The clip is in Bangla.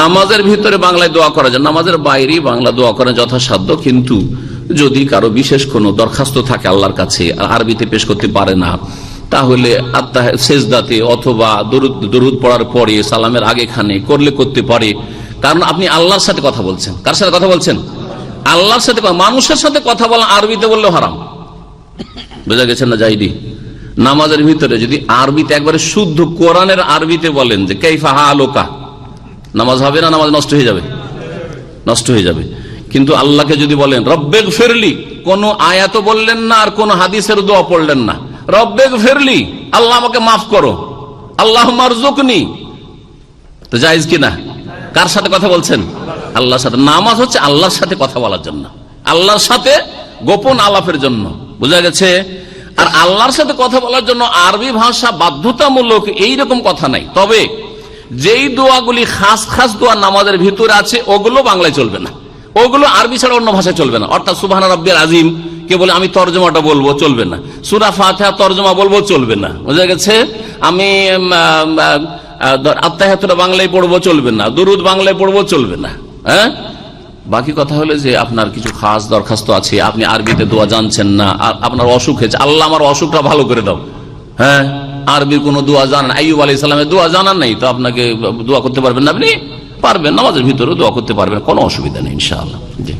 নামাজের ভিতরে বাংলায় দোয়া করা যায় নামাজের বাইরেই বাংলা দোয়া করা যথাসাধ্য, কিন্তু যদি কারও বিশেষ কোনো দরখাস্ত থাকে আল্লাহর কাছে আরবিতে পেশ করতে পারে না, তাহলে আত্মা শেষদাতে অথবা দরুদ দরুদ পড়ার পরে, সালামের আগে খানে করলে করতে পারে। কারণ আপনি আল্লাহর সাথে কথা বলছেন। কার সাথে কথা বলছেন? আল্লাহর সাথে মানুষের সাথে কথা বলা আরবিতে বললেও হারাম। বোঝা গেছে না যাইদি নামাজের ভিতরে যদি আরবিতে একবারে শুদ্ধ কোরআনের আরবিতে বলেন যে, কেইফা হা আলোকা নামাজ হবে না নামাজ নষ্ট হয়ে যাবে? নষ্ট হয়ে যাবে। কিন্তু আল্লাহকে যদি বলেন রব্বেগ ফেরলি, কোন আয়াত বললেন না আর কোন হাদিসের দোয়া পড়লেন না। রব্বেগ ফেরলি, আল্লাহ আমাকে মাফ করো। আল্লাহ মারজুকনি তো জায়েজ কিনা? কার সাথে কথা বলছেন? আল্লাহর সাথে। নামাজ হচ্ছে আল্লাহর সাথে কথা বলার জন্য। আল্লাহর সাথে গোপন আলাপের জন্য। বোঝা গেছে? আর আল্লাহর সাথে কথা বলার জন্য আরবি ভাষা বাধ্যতামূলক এইরকম কথা নাই। তবে যেই দোয়াগুলি খাস খাস দোয়া নামাজের ভিতরে আছে, ওগুলো বাংলায় চলবে না। ওগুলো আরবি ছাড়া অন্য ভাষায় চলবে না। অর্থাৎ সুবহান রব্বিল আজিম কে বলে, আমি তর্জমাটা বলব চলবে না। সুরা ফাতিহা, তর্জমা বলব, চলবে না। বোঝা গেছে? আমি আত্মাহাতটা বাংলায় পড়ব, চলবে না। দুরুদ বাংলায় পড়ব, চলবে না। হ্যাঁ? বাকি কথা হলো যে, আপনার কিছু খাস দরখাস্ত আছে, আপনি আরবিতে দোয়া জানছেন না আপনার অসুখ হয়েছে, আল্লাহ আমার অসুখটা ভালো করে দাও। হ্যাঁ? আরবির কোনো দোয়া জানান আইব আলি সালামের দোয়া জানান নাই, তো আপনাকে দোয়া করতে পারবেন না আপনি? পারবেন, নামাজের ভিতরে দোয়া করতে পারবেন, কোনো অসুবিধা নেই ইনশাআল্লাহ। জি।